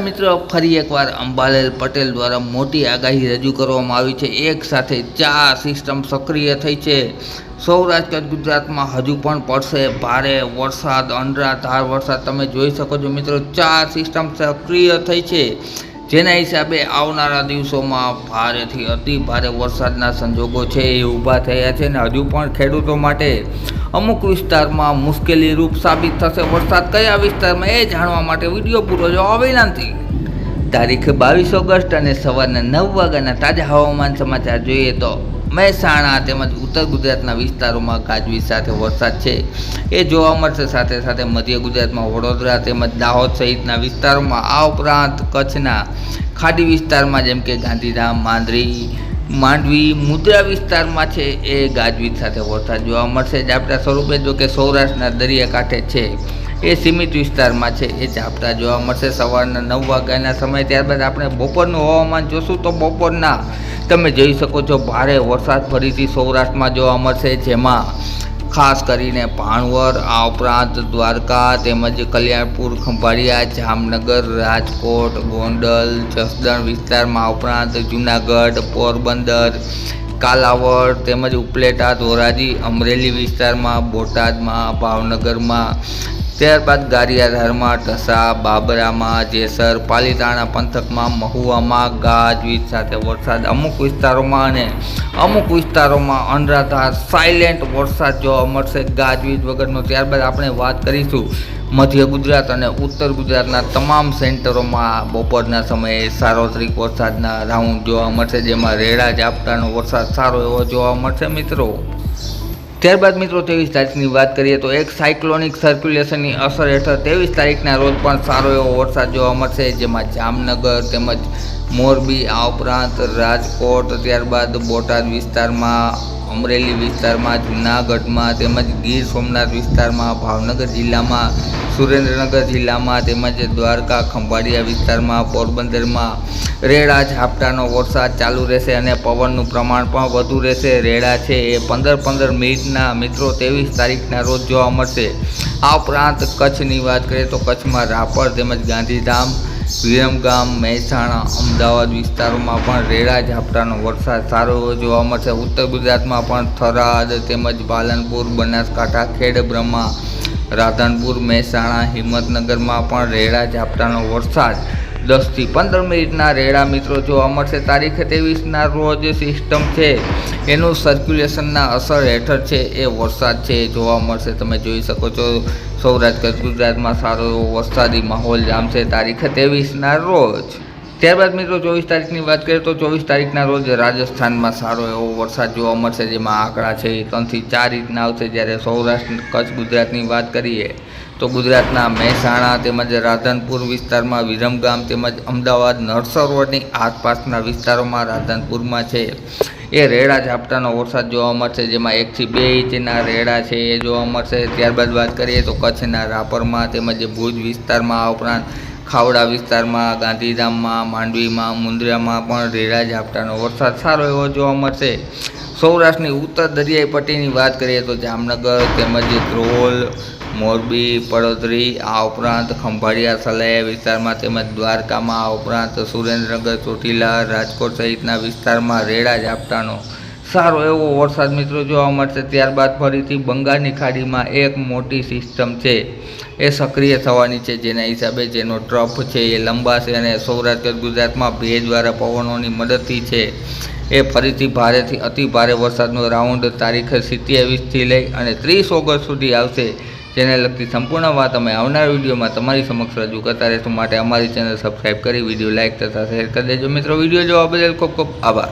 મિત્રો, ફરી એકવાર અંબાલાલ પટેલ દ્વારા મોટી આગાહી રજૂ કરવામાં આવી છે. એક સાથે ચાર સિસ્ટમ સક્રિય થઈ છે. સૌરાષ્ટ્ર, ગુજરાતમાં હજુ પણ પડશે ભારે વરસાદ, અનરાધાર વરસાદ. તમે જોઈ શકો છો મિત્રો, ચાર સિસ્ટમ સક્રિય થઈ છે. જેના હિસાબે આવનારા દિવસોમાં ભારેથી અતિ ભારે વરસાદના સંજોગો છે એ ઊભા થયા છે અને હજુ પણ ખેડૂતો માટે અમુક વિસ્તારમાં મુશ્કેલી રૂપ સાબિત થશે. વરસાદ કયા વિસ્તારમાં એ જાણવા માટે વીડિયો પૂરો જોવા વિનંતી. તારીખ બાવીસ ઓગસ્ટ અને સવારના નવ વાગ્યાના તાજા હવામાન સમાચાર જોઈએ તો મહેસાણા તેમજ ઉત્તર ગુજરાતના વિસ્તારોમાં ગાજવીજ સાથે વરસાદ છે. એ જોવા મળશે. સાથે સાથે મધ્ય ગુજરાતમાં વડોદરા તેમજ દાહોદ સહિતના વિસ્તારોમાં આ ઉપરાંત કચ્છના ખાડી વિસ્તારમાં જેમ કે ગાંધીધામ, માંદરી માંડવી મુદ્રા વિસ્તારમાં છે એ ગાજવીજ સાથે વરસાદ જોવા મળશે. ઝાપટા સ્વરૂપે જો કે સૌરાષ્ટ્રના દરિયાકાંઠે છે. એ સીમિત વિસ્તારમાં છે. એ ઝાપટા જોવા મળશે. સવારના નવ વાગ્યાના સમય ત્યારબાદ આપણે બપોરનું હવામાન જોશું તો બપોરના તમે જોઈ શકો છો ભારે વરસાદ ફરીથી સૌરાષ્ટ્રમાં જોવા મળશે. જેમાં ખાસ કરીને ભાણવર આ ઉપરાંત દ્વારકા તેમજ કલ્યાણપુર, ખંભાળિયા, જામનગર, રાજકોટ, ગોંડલ, જસદણ વિસ્તારમાં ઉપરાંત જુનાગઢ, પોરબંદર, કાલાવડ તેમજ ઉપલેટા, ધોરાજી, અમરેલી વિસ્તારમાં, બોટાદમાં, ભાવનગરમાં ત્યારબાદ ગારિયાધારમાં ઢસા બાબરામાં, જેસર, પાલીતાણા પંથકમાં મહુવામાં ગાજવીજ સાથે વરસાદ. અમુક વિસ્તારોમાં અને અમુક વિસ્તારોમાં અનરાધાર સાયલેન્ટ વરસાદ જોવા મળશે ગાજવીજ વગરનો. ત્યારબાદ આપણે વાત કરીશું મધ્ય ગુજરાત અને ઉત્તર ગુજરાતના તમામ સેન્ટરોમાં બપોરના સમયે સાર્વત્રિક વરસાદના રાઉન્ડ જોવા મળશે, જેમાં રેડા, ઝાપટાનો વરસાદ સારો એવો જોવા મળશે મિત્રો. ત્યારબાદ મિત્રો ત્રેવીસ તારીખની વાત કરીએ તો એક સાયક્લોનિક સર્ક્યુલેશનની અસર હેઠળ ત્રેવીસ તારીખના રોજ પણ સારો એવો વરસાદ જોવા મળશે, જેમાં જામનગર તેમજ મોરબી આ ઉપરાંત રાજકોટ, ત્યારબાદ બોટાદ વિસ્તારમાં અમરેલી વિસ્તારમાં, જૂનાગઢમાં તેમજ ગીર સોમનાથ વિસ્તારમાં, ભાવનગર જિલ્લામાં, સુરેન્દ્રનગર જિલ્લામાં તેમજ દ્વારકા, ખંભાળિયા વિસ્તારમાં, પોરબંદરમાં રેડા ઝાપટાનો વરસાદ ચાલુ રહેશે અને પવનનું પ્રમાણ પણ વધુ રહેશે. રેડા છે એ પંદર પંદર મિનિટના. મિત્રો, ત્રેવીસ તારીખના રોજ જોવા મળશે. આ ઉપરાંત કચ્છની વાત કરીએ તો કચ્છમાં રાપર તેમજ ગાંધીધામ વિરમગામ મહેસાણા, અમદાવાદ વિસ્તારોમાં પણ રેડા ઝાપટાનો વરસાદ સારો એવો જોવા મળશે. ઉત્તર ગુજરાતમાં પણ થરાદ તેમજ પાલનપુર, બનાસકાંઠા ખેડબ્રહ્મા રાધનપુર, મહેસાણા, હિંમતનગરમાં પણ રેડા ઝાપટાનો વરસાદ દસથી પંદર મિનિટના રેડા મિત્રો જોવા મળશે તારીખે ત્રેવીસના રોજ સિસ્ટમ છે, એનું સર્ક્યુલેશનના અસર હેઠળ છે, એ વરસાદ છે. એ જોવા મળશે તમે જોઈ શકો છો, સૌરાષ્ટ્ર કચ્છ ગુજરાતમાં સારો વરસાદી માહોલ જામશે તારીખે ત્રેવીસના રોજ. ત્યારબાદ મિત્રો, ચોવીસ તારીખની વાત કરીએ તો ચોવીસ તારીખના રોજ રાજસ્થાનમાં સારો એવો વરસાદ જોવા મળશે જેમાં આંકડા છે ત્રણથી ચાર ઇંચના આવશે. જ્યારે સૌરાષ્ટ્ર, કચ્છ, ગુજરાતની વાત કરીએ તો ગુજરાતના મહેસાણા તેમજ રાધનપુર વિસ્તારમાં વિરમગામ તેમજ અમદાવાદ નળસરોવરની આસપાસના વિસ્તારોમાં રાધનપુરમાં છે. એ રેડા ઝાપટાનો વરસાદ જોવા મળશે, જેમાં એકથી બે ઇંચના રેડા છે એ જોવા મળશે. ત્યારબાદ વાત કરીએ તો કચ્છના રાપરમાં તેમજ ભુજ વિસ્તારમાં આ ઉપરાંત ખાવડા વિસ્તારમાં, ગાંધીધામમાં, માંડવીમાં, મુંદ્રામાં પણ રેડા ઝાપટાનો વરસાદ સારો એવો જોવા મળશે. સૌરાષ્ટ્રની ઉત્તર દરિયાઈ પટ્ટીની વાત કરીએ તો જામનગર તેમજ ધ્રોલ, મોરબી, પડોદરી, આ ઉપરાંત ખંભાળિયા, સલાયા વિસ્તારમાં તેમજ દ્વારકામાં, આ ઉપરાંત સુરેન્દ્રનગર, ચોટીલા, રાજકોટ સહિતના વિસ્તારમાં રેડા ઝાપટાનો સારો એવો વરસાદ મિત્રો જોવા મળશે. ત્યારબાદ ફરીથી બંગાળની ખાડીમાં એક મોટી સિસ્ટમ છે. એ સક્રિય થવાની છે. જેના હિસાબે જેનો ટ્રફ છે એ લંબાશે અને સૌરાષ્ટ્ર, ગુજરાતમાં ભેજવાળા પવનોની મદદથી છે. એ ફરીથી ભારેથી અતિ ભારે વરસાદનો રાઉન્ડ તારીખ સિત્યાવીસથી લઈ અને ત્રીસ ઓગસ્ટ સુધી આવશે. જેને લગતી સંપૂર્ણ વાત અમે આવનાર વિડીયોમાં તમારી સમક્ષ રજૂ કરતા રહેશું. માટે અમારી ચેનલ સબસ્ક્રાઈબ કરી, વીડિયો લાઇક તથા શેર કરી દેજો. મિત્રો, વીડિયો જોવા બદલ ખૂબ ખૂબ આભાર.